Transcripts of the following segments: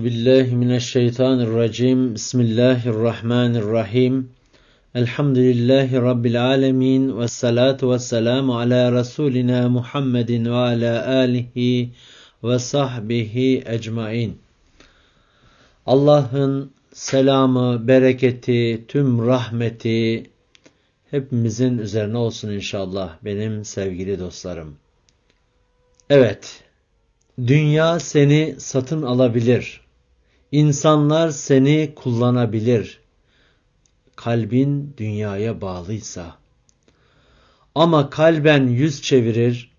Euzu billahi mineşşeytanirracim. Bismillahirrahmanirrahim. Elhamdülillahi rabbil alamin ve salatu vesselamü ala rasulina Muhammedin ve ala alihi ve sahbihi ecmaîn. Allah'ın selamı, bereketi, tüm rahmeti hepimizin üzerine olsun inşallah benim sevgili dostlarım. Evet, dünya seni satın alabilir. İnsanlar seni kullanabilir. Kalbin dünyaya bağlıysa. Ama kalben yüz çevirir,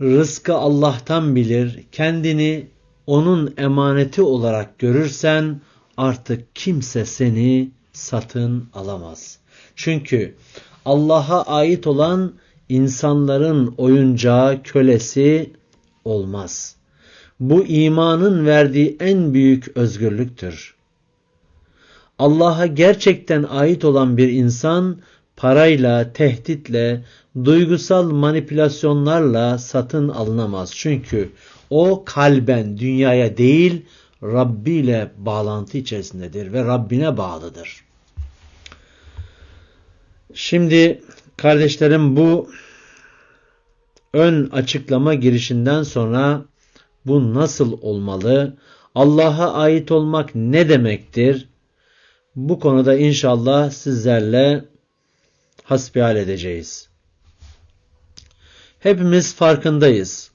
rızkı Allah'tan bilir, kendini onun emaneti olarak görürsen artık kimse seni satın alamaz. Çünkü Allah'a ait olan insanların oyuncağı, kölesi olmaz. Bu imanın verdiği en büyük özgürlüktür. Allah'a gerçekten ait olan bir insan parayla, tehditle, duygusal manipülasyonlarla satın alınamaz. Çünkü o kalben dünyaya değil Rabbi ile bağlantı içerisindedir ve Rabbine bağlıdır. Şimdi kardeşlerim bu ön açıklama girişinden sonra bu nasıl olmalı? Allah'a ait olmak ne demektir? Bu konuda inşallah sizlerle hasbihal edeceğiz. Hepimiz farkındayız.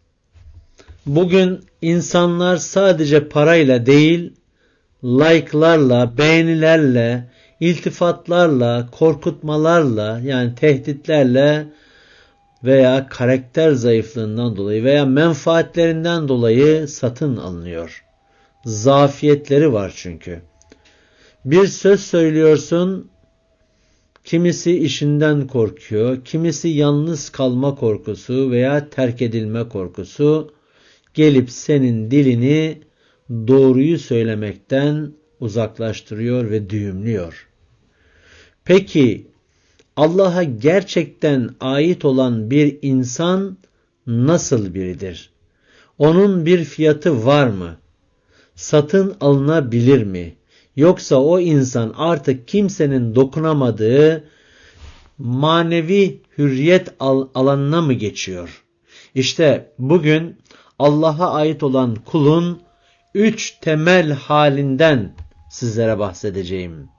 Bugün insanlar sadece parayla değil, like'larla, beğenilerle, iltifatlarla, korkutmalarla yani tehditlerle veya karakter zayıflığından dolayı veya menfaatlerinden dolayı satın alınıyor. Zafiyetleri var çünkü. Bir söz söylüyorsun, kimisi işinden korkuyor, kimisi yalnız kalma korkusu veya terk edilme korkusu gelip senin dilini doğruyu söylemekten uzaklaştırıyor ve düğümlüyor. Peki Allah'a gerçekten ait olan bir insan nasıl biridir? Onun bir fiyatı var mı? Satın alınabilir mi? Yoksa o insan artık kimsenin dokunamadığı manevi hürriyet alanına mı geçiyor? İşte bugün Allah'a ait olan kulun üç temel halinden sizlere bahsedeceğim.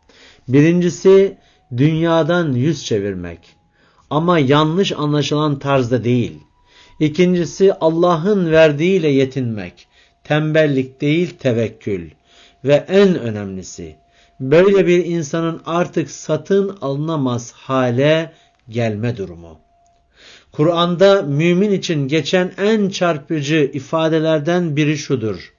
Birincisi dünyadan yüz çevirmek ama yanlış anlaşılan tarzda değil. İkincisi Allah'ın verdiğiyle yetinmek, tembellik değil tevekkül ve en önemlisi böyle bir insanın artık satın alınamaz hale gelme durumu. Kur'an'da mümin için geçen en çarpıcı ifadelerden biri şudur.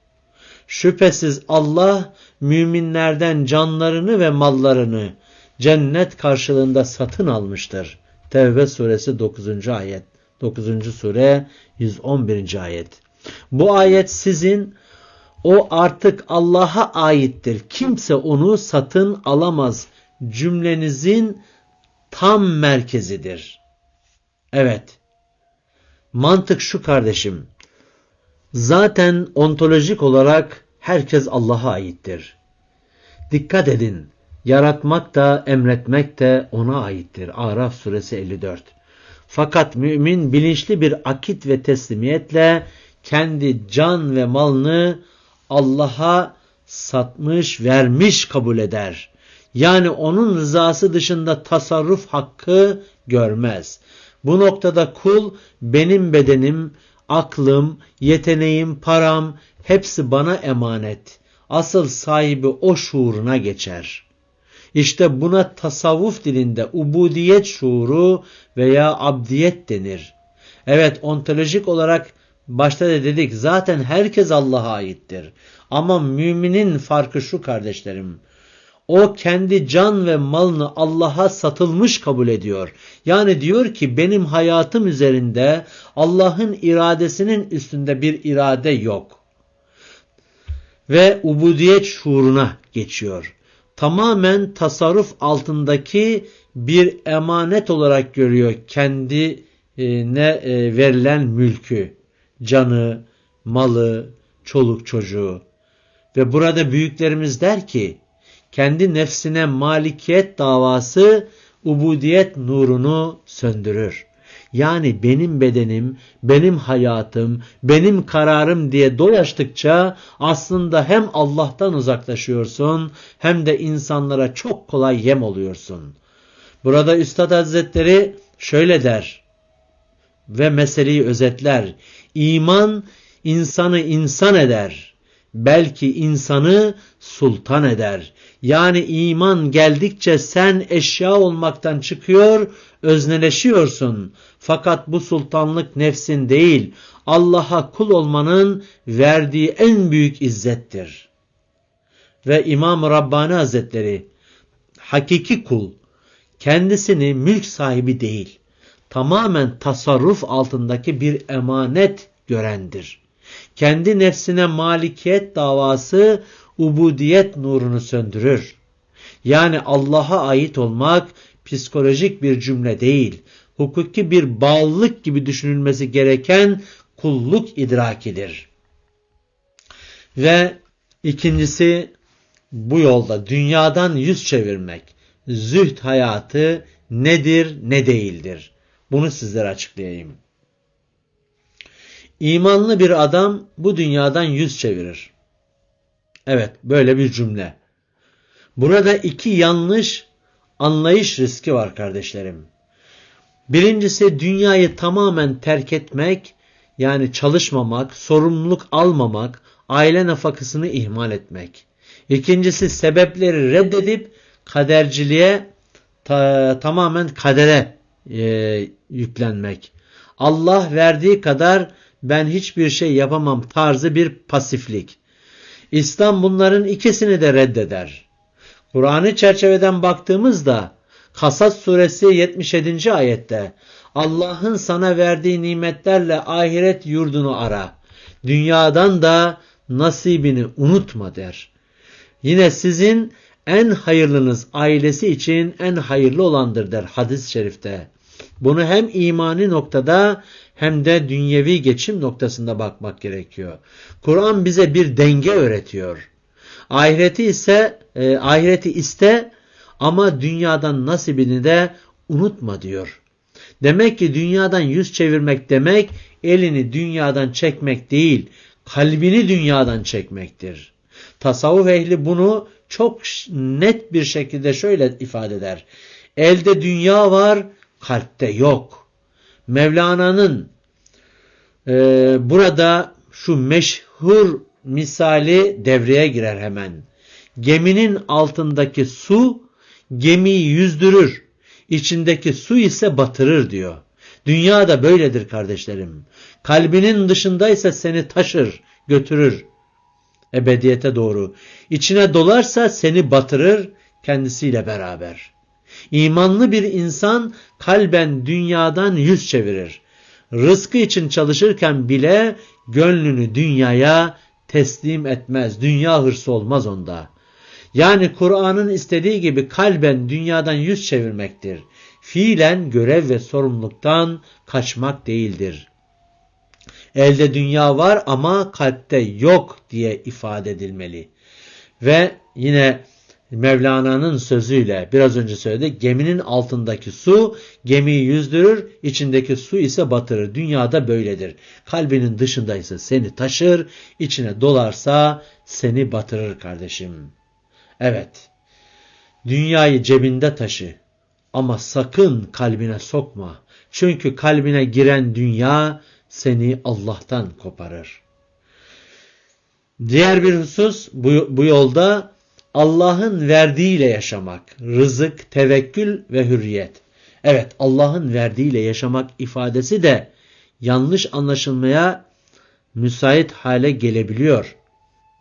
Şüphesiz Allah müminlerden canlarını ve mallarını cennet karşılığında satın almıştır. Tevbe suresi 9. ayet. 9. sure 111. ayet. Bu ayet sizin o artık Allah'a aittir. Kimse onu satın alamaz cümlenizin tam merkezidir. Evet. Mantık şu kardeşim. Zaten ontolojik olarak herkes Allah'a aittir. Dikkat edin. Yaratmak da emretmek de ona aittir. Araf suresi 54. Fakat mümin bilinçli bir akit ve teslimiyetle kendi can ve malını Allah'a satmış, vermiş kabul eder. Yani onun rızası dışında tasarruf hakkı görmez. Bu noktada kul benim bedenim, aklım, yeteneğim, param hepsi bana emanet. Asıl sahibi o şuuruna geçer. İşte buna tasavvuf dilinde ubudiyet şuuru veya abdiyet denir. Evet ontolojik olarak başta da dedik zaten herkes Allah'a aittir. Ama müminin farkı şu kardeşlerim. O kendi can ve malını Allah'a satılmış kabul ediyor. Yani diyor ki benim hayatım üzerinde Allah'ın iradesinin üstünde bir irade yok. Ve ubudiyet şuuruna geçiyor. Tamamen tasarruf altındaki bir emanet olarak görüyor kendine e, verilen mülkü, canı, malı, çoluk çocuğu. Ve burada büyüklerimiz der ki kendi nefsine malikiyet davası ubudiyet nurunu söndürür. Yani benim bedenim, benim hayatım, benim kararım diye dolaştıkça aslında hem Allah'tan uzaklaşıyorsun hem de insanlara çok kolay yem oluyorsun. Burada Üstad Hazretleri şöyle der ve meseleyi özetler. İman insanı insan eder. Belki insanı sultan eder. Yani iman geldikçe sen eşya olmaktan çıkıyor, özneleşiyorsun. Fakat bu sultanlık nefsin değil, Allah'a kul olmanın verdiği en büyük izzettir. Ve İmam Rabbani Hazretleri, hakiki kul, kendisini mülk sahibi değil, tamamen tasarruf altındaki bir emanet görendir. Kendi nefsine malikiyet davası ubudiyet nurunu söndürür. Yani Allah'a ait olmak psikolojik bir cümle değil, hukuki bir bağlılık gibi düşünülmesi gereken kulluk idrakidir. Ve ikincisi bu yolda dünyadan yüz çevirmek, zühd hayatı nedir ne değildir. Bunu sizlere açıklayayım. İmanlı bir adam bu dünyadan yüz çevirir. Evet böyle bir cümle. Burada iki yanlış anlayış riski var kardeşlerim. Birincisi dünyayı tamamen terk etmek, yani çalışmamak, sorumluluk almamak, aile nafakasını ihmal etmek. İkincisi sebepleri reddedip kaderciliğe ta, tamamen kadere e, yüklenmek. Allah verdiği kadar ben hiçbir şey yapamam tarzı bir pasiflik. İslam bunların ikisini de reddeder. Kur'an'ı çerçeveden baktığımızda Kasas suresi 77. ayette Allah'ın sana verdiği nimetlerle ahiret yurdunu ara. Dünyadan da nasibini unutma der. Yine sizin en hayırlınız ailesi için en hayırlı olandır der hadis-i şerifte. Bunu hem imani noktada hem de dünyevi geçim noktasında bakmak gerekiyor. Kur'an bize bir denge öğretiyor. Ahireti ise e, ahireti iste ama dünyadan nasibini de unutma diyor. Demek ki dünyadan yüz çevirmek demek elini dünyadan çekmek değil, kalbini dünyadan çekmektir. Tasavvuf ehli bunu çok net bir şekilde şöyle ifade eder. Elde dünya var, kalpte yok. Mevlana'nın e, burada şu meşhur misali devreye girer hemen. Geminin altındaki su gemiyi yüzdürür, içindeki su ise batırır diyor. Dünya da böyledir kardeşlerim. Kalbinin dışındaysa seni taşır, götürür ebediyete doğru. İçine dolarsa seni batırır kendisiyle beraber. İmanlı bir insan kalben dünyadan yüz çevirir. Rızkı için çalışırken bile gönlünü dünyaya teslim etmez. Dünya hırsı olmaz onda. Yani Kur'an'ın istediği gibi kalben dünyadan yüz çevirmektir. Fiilen görev ve sorumluluktan kaçmak değildir. Elde dünya var ama kalpte yok diye ifade edilmeli. Ve yine Mevlana'nın sözüyle biraz önce söyledi. Geminin altındaki su gemiyi yüzdürür, içindeki su ise batırır. Dünyada böyledir. Kalbinin dışında ise seni taşır, içine dolarsa seni batırır kardeşim. Evet, dünyayı cebinde taşı ama sakın kalbine sokma. Çünkü kalbine giren dünya seni Allah'tan koparır. Diğer bir husus bu, bu yolda Allah'ın verdiğiyle yaşamak, rızık, tevekkül ve hürriyet. Evet Allah'ın verdiğiyle yaşamak ifadesi de yanlış anlaşılmaya müsait hale gelebiliyor.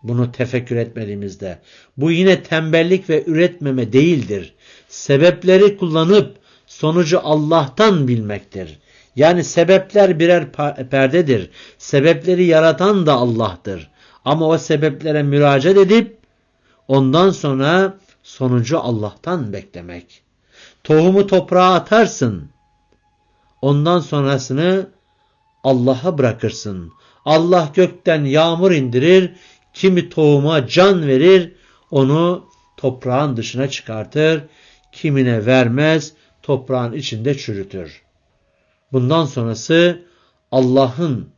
Bunu tefekkür etmediğimizde. Bu yine tembellik ve üretmeme değildir. Sebepleri kullanıp sonucu Allah'tan bilmektir. Yani sebepler birer perdedir. Sebepleri yaratan da Allah'tır. Ama o sebeplere müracaat edip ondan sonra sonucu Allah'tan beklemek. Tohumu toprağa atarsın. Ondan sonrasını Allah'a bırakırsın. Allah gökten yağmur indirir, Kimi tohuma can verir, onu toprağın dışına çıkartır. Kimine vermez, toprağın içinde çürütür. Bundan sonrası Allah'ın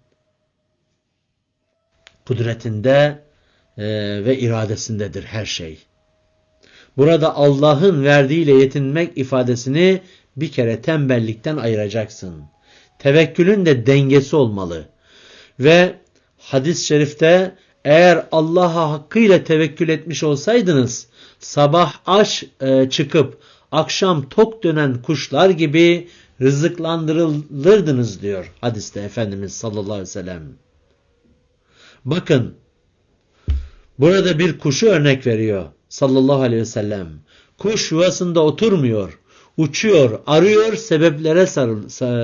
kudretinde e, ve iradesindedir her şey. Burada Allah'ın verdiğiyle yetinmek ifadesini bir kere tembellikten ayıracaksın. Tevekkülün de dengesi olmalı. Ve hadis-i şerifte eğer Allah'a hakkıyla tevekkül etmiş olsaydınız sabah aç e, çıkıp akşam tok dönen kuşlar gibi rızıklandırılırdınız diyor hadiste Efendimiz sallallahu aleyhi ve sellem. Bakın burada bir kuşu örnek veriyor sallallahu aleyhi ve sellem. Kuş yuvasında oturmuyor, uçuyor, arıyor, sebeplere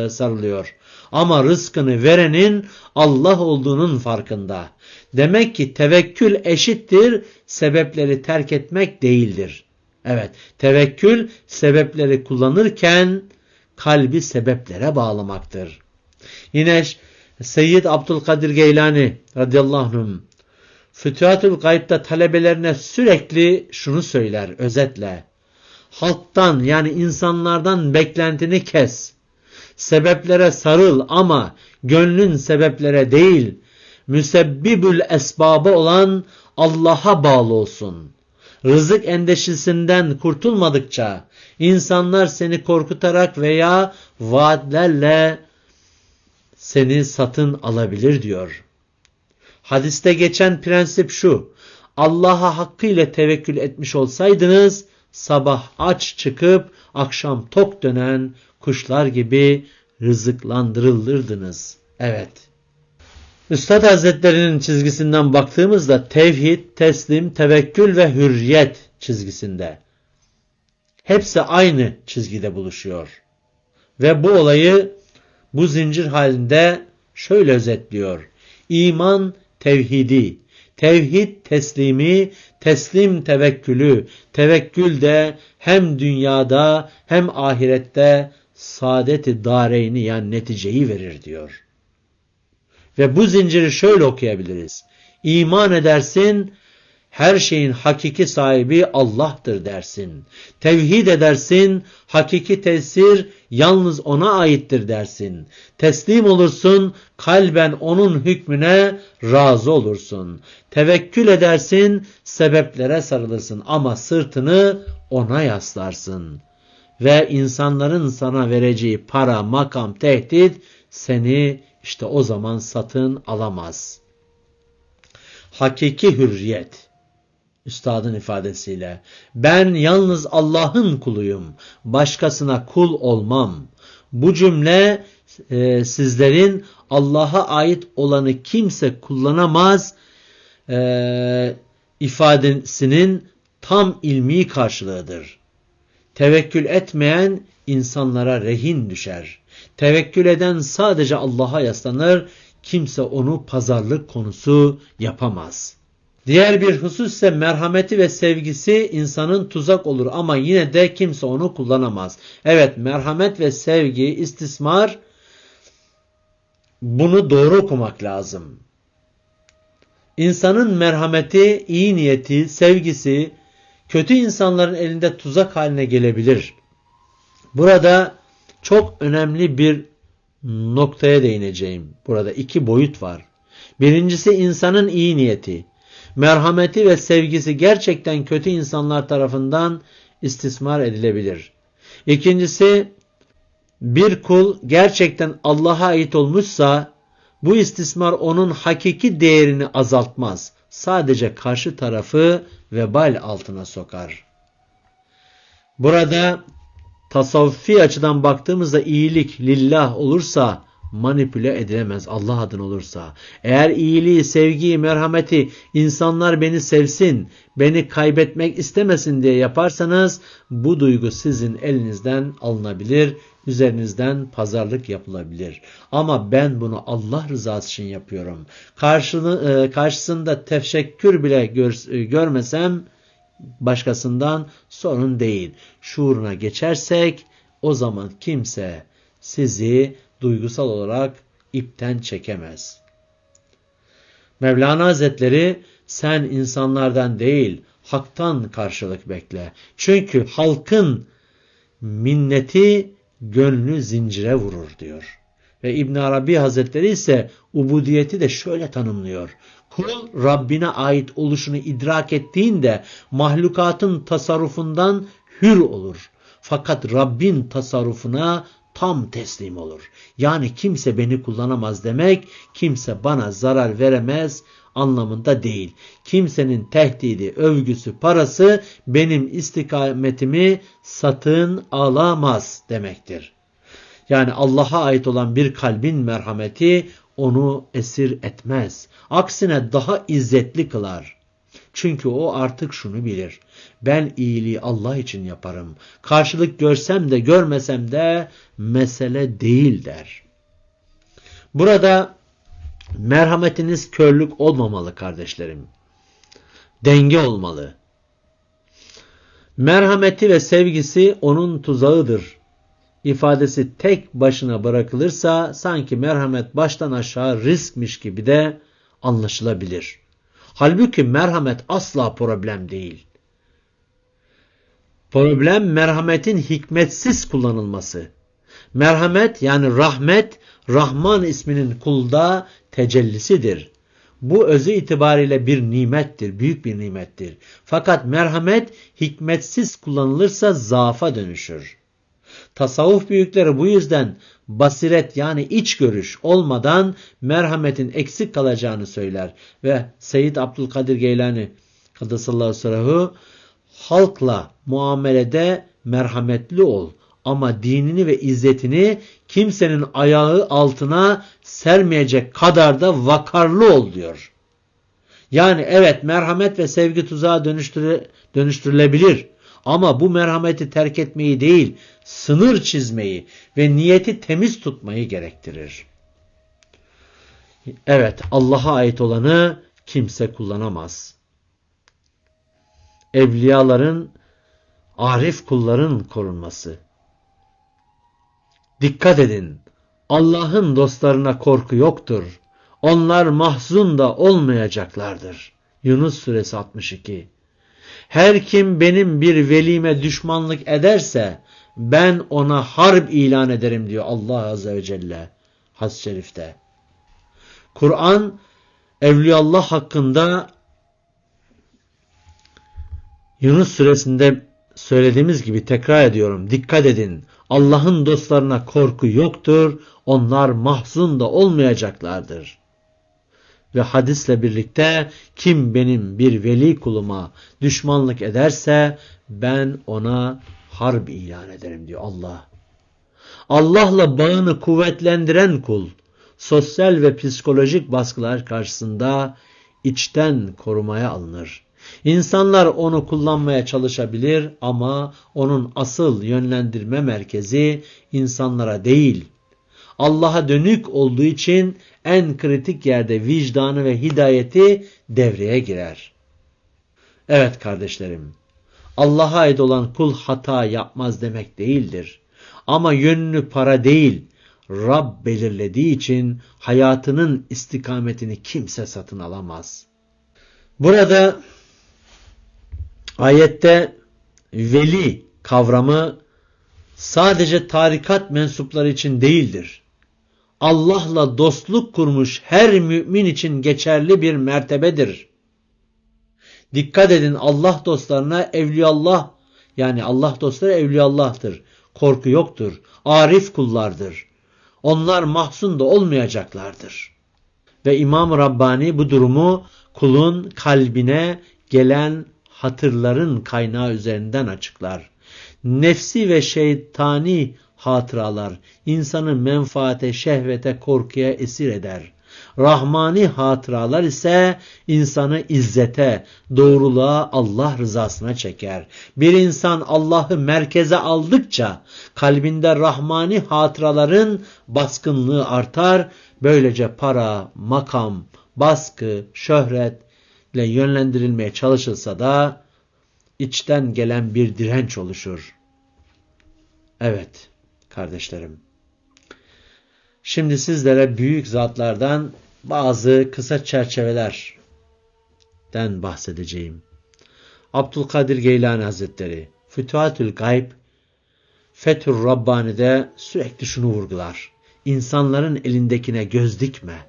sarılıyor. Ama rızkını verenin Allah olduğunun farkında. Demek ki tevekkül eşittir, sebepleri terk etmek değildir. Evet, tevekkül sebepleri kullanırken kalbi sebeplere bağlamaktır. Yine Seyyid Abdülkadir Geylani radıyallahu anh Fütuhatül Gayb'da talebelerine sürekli şunu söyler özetle. Halktan yani insanlardan beklentini kes. Sebeplere sarıl ama gönlün sebeplere değil, müsebbibül esbabı olan Allah'a bağlı olsun. Rızık endeşisinden kurtulmadıkça insanlar seni korkutarak veya vaatlerle seni satın alabilir diyor. Hadiste geçen prensip şu. Allah'a hakkıyla tevekkül etmiş olsaydınız sabah aç çıkıp akşam tok dönen kuşlar gibi rızıklandırılırdınız. Evet. Üstad Hazretlerinin çizgisinden baktığımızda tevhid, teslim, tevekkül ve hürriyet çizgisinde. Hepsi aynı çizgide buluşuyor. Ve bu olayı bu zincir halinde şöyle özetliyor. İman tevhidi, tevhid teslimi, teslim tevekkülü, tevekkül de hem dünyada hem ahirette saadeti dareyni yani neticeyi verir diyor. Ve bu zinciri şöyle okuyabiliriz. İman edersin, her şeyin hakiki sahibi Allah'tır dersin. Tevhid edersin, hakiki tesir yalnız ona aittir dersin. Teslim olursun, kalben onun hükmüne razı olursun. Tevekkül edersin, sebeplere sarılırsın ama sırtını ona yaslarsın. Ve insanların sana vereceği para, makam, tehdit seni işte o zaman satın alamaz. Hakiki hürriyet üstadın ifadesiyle ben yalnız Allah'ın kuluyum başkasına kul olmam. Bu cümle e, sizlerin Allah'a ait olanı kimse kullanamaz e, ifadesinin tam ilmi karşılığıdır. Tevekkül etmeyen insanlara rehin düşer. Tevekkül eden sadece Allah'a yaslanır, kimse onu pazarlık konusu yapamaz.'' Diğer bir husus ise merhameti ve sevgisi insanın tuzak olur ama yine de kimse onu kullanamaz. Evet merhamet ve sevgi, istismar bunu doğru okumak lazım. İnsanın merhameti, iyi niyeti, sevgisi kötü insanların elinde tuzak haline gelebilir. Burada çok önemli bir noktaya değineceğim. Burada iki boyut var. Birincisi insanın iyi niyeti merhameti ve sevgisi gerçekten kötü insanlar tarafından istismar edilebilir. İkincisi bir kul gerçekten Allah'a ait olmuşsa bu istismar onun hakiki değerini azaltmaz. Sadece karşı tarafı vebal altına sokar. Burada tasavvufi açıdan baktığımızda iyilik lillah olursa manipüle edilemez Allah adın olursa. Eğer iyiliği, sevgiyi, merhameti insanlar beni sevsin, beni kaybetmek istemesin diye yaparsanız bu duygu sizin elinizden alınabilir, üzerinizden pazarlık yapılabilir. Ama ben bunu Allah rızası için yapıyorum. Karşını, e, karşısında teşekkür bile gör, e, görmesem başkasından sorun değil. Şuuruna geçersek o zaman kimse sizi duygusal olarak ipten çekemez. Mevlana Hazretleri Sen insanlardan değil, haktan karşılık bekle. Çünkü halkın minneti gönlü zincire vurur diyor. Ve İbn Arabi Hazretleri ise ubudiyeti de şöyle tanımlıyor. Kul Rabbine ait oluşunu idrak ettiğinde mahlukatın tasarrufundan hür olur. Fakat Rabbin tasarrufuna tam teslim olur. Yani kimse beni kullanamaz demek, kimse bana zarar veremez anlamında değil. Kimsenin tehdidi, övgüsü, parası benim istikametimi satın alamaz demektir. Yani Allah'a ait olan bir kalbin merhameti onu esir etmez. Aksine daha izzetli kılar. Çünkü o artık şunu bilir. Ben iyiliği Allah için yaparım. Karşılık görsem de görmesem de mesele değil der. Burada merhametiniz körlük olmamalı kardeşlerim. Denge olmalı. Merhameti ve sevgisi onun tuzağıdır. İfadesi tek başına bırakılırsa sanki merhamet baştan aşağı riskmiş gibi de anlaşılabilir. Halbuki merhamet asla problem değil. Problem merhametin hikmetsiz kullanılması. Merhamet yani rahmet Rahman isminin kulda tecellisidir. Bu özü itibariyle bir nimettir, büyük bir nimettir. Fakat merhamet hikmetsiz kullanılırsa zaafa dönüşür. Tasavvuf büyükleri bu yüzden basiret yani iç görüş olmadan merhametin eksik kalacağını söyler. Ve Seyyid Abdülkadir Geylani Kadısallahu Sırahı halkla muamelede merhametli ol ama dinini ve izzetini kimsenin ayağı altına sermeyecek kadar da vakarlı ol diyor. Yani evet merhamet ve sevgi tuzağa dönüştürülebilir. Ama bu merhameti terk etmeyi değil, sınır çizmeyi ve niyeti temiz tutmayı gerektirir. Evet, Allah'a ait olanı kimse kullanamaz. Evliyaların, arif kulların korunması. Dikkat edin, Allah'ın dostlarına korku yoktur. Onlar mahzun da olmayacaklardır. Yunus suresi 62 Her kim benim bir velime düşmanlık ederse ben ona harp ilan ederim diyor Allah Azze ve Celle has şerifte. Kur'an Evliyaullah hakkında Yunus suresinde söylediğimiz gibi tekrar ediyorum. Dikkat edin. Allah'ın dostlarına korku yoktur. Onlar mahzun da olmayacaklardır. Ve hadisle birlikte kim benim bir veli kuluma düşmanlık ederse ben ona harp ilan ederim diyor Allah. Allah'la bağını kuvvetlendiren kul sosyal ve psikolojik baskılar karşısında içten korumaya alınır. İnsanlar onu kullanmaya çalışabilir ama onun asıl yönlendirme merkezi insanlara değil, Allah'a dönük olduğu için en kritik yerde vicdanı ve hidayeti devreye girer. Evet kardeşlerim, Allah'a ait olan kul hata yapmaz demek değildir. Ama yönünü para değil, Rab belirlediği için hayatının istikametini kimse satın alamaz. Burada ayette veli kavramı sadece tarikat mensupları için değildir. Allah'la dostluk kurmuş her mümin için geçerli bir mertebedir. Dikkat edin Allah dostlarına evliyallah yani Allah dostları evliyallah'tır. Korku yoktur. Arif kullardır. Onlar mahzun da olmayacaklardır. Ve İmam Rabbani bu durumu kulun kalbine gelen hatırların kaynağı üzerinden açıklar. Nefsi ve şeytani hatıralar insanı menfaate, şehvete, korkuya esir eder. Rahmani hatıralar ise insanı izzete, doğruluğa, Allah rızasına çeker. Bir insan Allah'ı merkeze aldıkça kalbinde rahmani hatıraların baskınlığı artar. Böylece para, makam, baskı, şöhretle yönlendirilmeye çalışılsa da içten gelen bir direnç oluşur. Evet kardeşlerim. Şimdi sizlere büyük zatlardan bazı kısa çerçeveler Hazretleri'nden bahsedeceğim. Abdülkadir Geylani Hazretleri Fütuhatül Gayb Fethur Rabbani'de sürekli şunu vurgular. İnsanların elindekine göz dikme.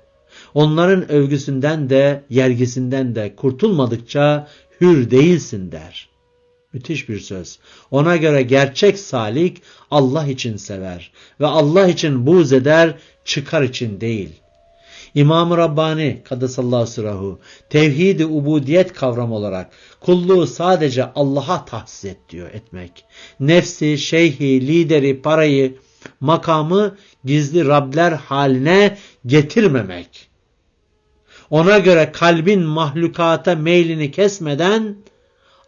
Onların övgüsünden de yergisinden de kurtulmadıkça hür değilsin der. Müthiş bir söz. Ona göre gerçek salik Allah için sever ve Allah için buğz eder, çıkar için değil. İmam-ı Rabbani Kadesallahu sırahu tevhid-i ubudiyet kavramı olarak kulluğu sadece Allah'a tahsis et diyor etmek. Nefsi, şeyhi, lideri, parayı, makamı gizli Rabler haline getirmemek. Ona göre kalbin mahlukata meylini kesmeden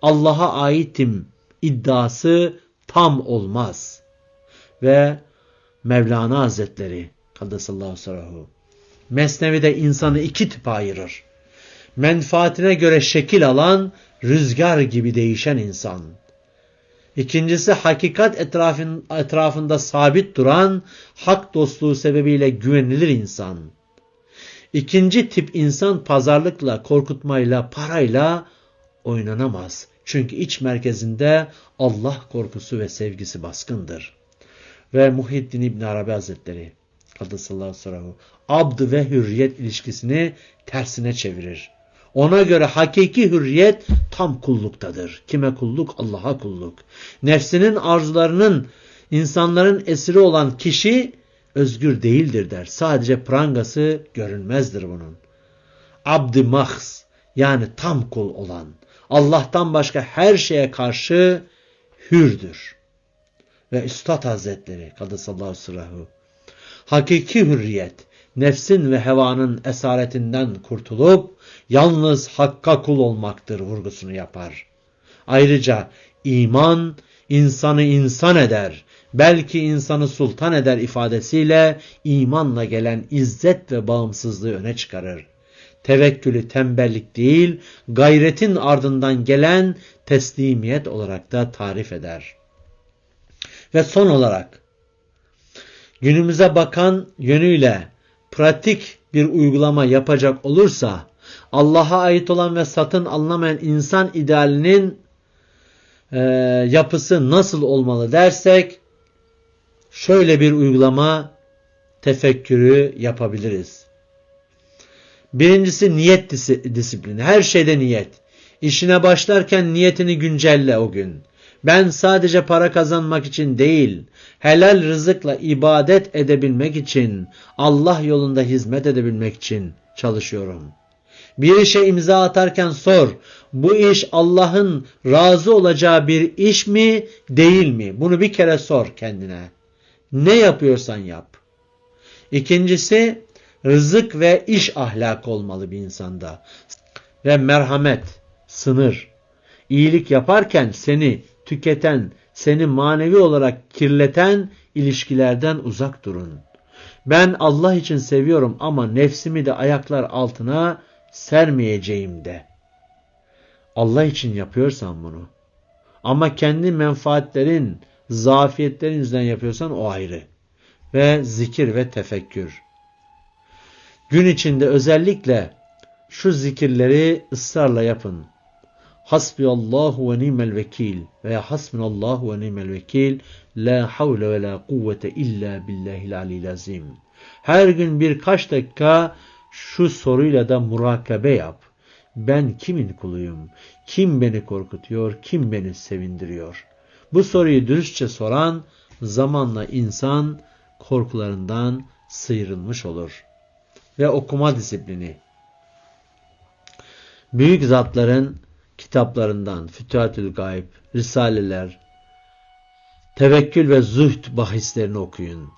Allah'a aitim iddiası tam olmaz. Ve Mevlana Hazretleri Kadesallahu sırahu Mesnevi'de insanı iki tipe ayırır. Menfaatine göre şekil alan, rüzgar gibi değişen insan. İkincisi hakikat etrafın, etrafında sabit duran, hak dostluğu sebebiyle güvenilir insan. İkinci tip insan pazarlıkla, korkutmayla, parayla oynanamaz. Çünkü iç merkezinde Allah korkusu ve sevgisi baskındır. Ve Muhyiddin İbn Arabi Hazretleri Kadısallahu sallahu abd ve hürriyet ilişkisini tersine çevirir. Ona göre hakiki hürriyet tam kulluktadır. Kime kulluk? Allah'a kulluk. Nefsinin arzularının insanların esiri olan kişi özgür değildir der. Sadece prangası görünmezdir bunun. Abd-i mahs yani tam kul olan Allah'tan başka her şeye karşı hürdür. Ve Üstad Hazretleri Kadısallahu sırahı hakiki hürriyet, nefsin ve hevanın esaretinden kurtulup yalnız hakka kul olmaktır vurgusunu yapar. Ayrıca iman insanı insan eder, belki insanı sultan eder ifadesiyle imanla gelen izzet ve bağımsızlığı öne çıkarır. Tevekkülü tembellik değil, gayretin ardından gelen teslimiyet olarak da tarif eder. Ve son olarak günümüze bakan yönüyle pratik bir uygulama yapacak olursa Allah'a ait olan ve satın alınamayan insan idealinin e, yapısı nasıl olmalı dersek şöyle bir uygulama tefekkürü yapabiliriz. Birincisi niyet disiplini. Her şeyde niyet. İşine başlarken niyetini güncelle o gün. Ben sadece para kazanmak için değil, helal rızıkla ibadet edebilmek için, Allah yolunda hizmet edebilmek için çalışıyorum. Bir işe imza atarken sor, bu iş Allah'ın razı olacağı bir iş mi, değil mi? Bunu bir kere sor kendine. Ne yapıyorsan yap. İkincisi, rızık ve iş ahlakı olmalı bir insanda. Ve merhamet, sınır. İyilik yaparken seni tüketen, seni manevi olarak kirleten ilişkilerden uzak durun. Ben Allah için seviyorum ama nefsimi de ayaklar altına sermeyeceğim de. Allah için yapıyorsan bunu. Ama kendi menfaatlerin, zafiyetlerin yüzünden yapıyorsan o ayrı. Ve zikir ve tefekkür. Gün içinde özellikle şu zikirleri ısrarla yapın. Hasbiyallahu ve nimel vekil veya hasbunallahu ve nimel vekil la havle ve la kuvvete illa billahil alil azim. Her gün birkaç dakika şu soruyla da murakabe yap. Ben kimin kuluyum? Kim beni korkutuyor? Kim beni sevindiriyor? Bu soruyu dürüstçe soran zamanla insan korkularından sıyrılmış olur. Ve okuma disiplini. Büyük zatların kitaplarından Fütuhatül Gayb, Risaleler, Tevekkül ve Zuhd bahislerini okuyun.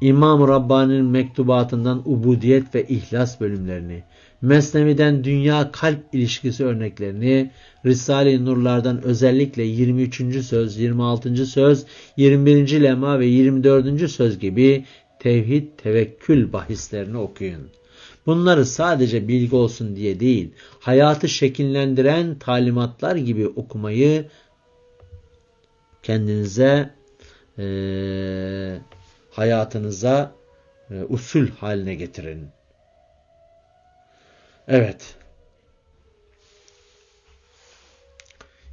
İmam Rabbani'nin mektubatından ubudiyet ve ihlas bölümlerini, Mesnevi'den dünya kalp ilişkisi örneklerini, Risale-i Nurlardan özellikle 23. söz, 26. söz, 21. lema ve 24. söz gibi tevhid, tevekkül bahislerini okuyun. Bunları sadece bilgi olsun diye değil, hayatı şekillendiren talimatlar gibi okumayı kendinize e, hayatınıza e, usul haline getirin. Evet.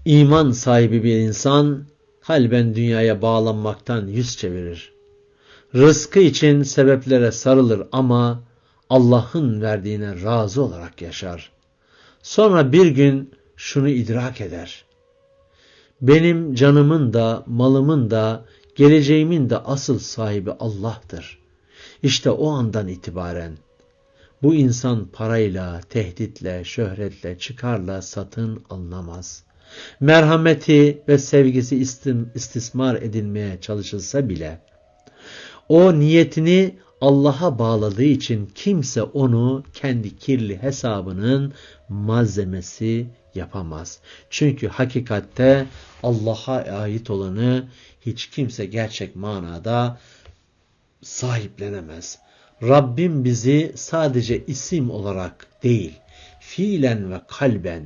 İman sahibi bir insan kalben dünyaya bağlanmaktan yüz çevirir. Rızkı için sebeplere sarılır ama Allah'ın verdiğine razı olarak yaşar. Sonra bir gün şunu idrak eder. Benim canımın da, malımın da, geleceğimin de asıl sahibi Allah'tır. İşte o andan itibaren bu insan parayla, tehditle, şöhretle, çıkarla satın alınamaz. Merhameti ve sevgisi istismar edilmeye çalışılsa bile o niyetini Allah'a bağladığı için kimse onu kendi kirli hesabının malzemesi yapamaz. Çünkü hakikatte Allah'a ait olanı hiç kimse gerçek manada sahiplenemez. Rabbim bizi sadece isim olarak değil, fiilen ve kalben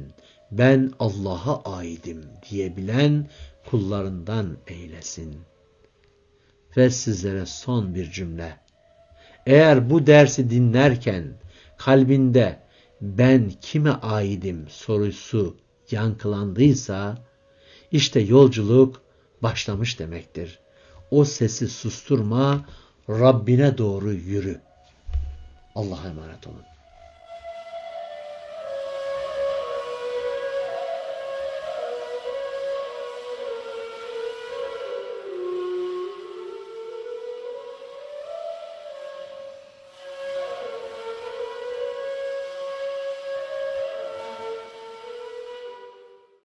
ben Allah'a aidim diyebilen kullarından eylesin. Ve sizlere son bir cümle. Eğer bu dersi dinlerken kalbinde ben kime aidim sorusu yankılandıysa işte yolculuk başlamış demektir. O sesi susturma, Rabbine doğru yürü. Allah'a emanet olun.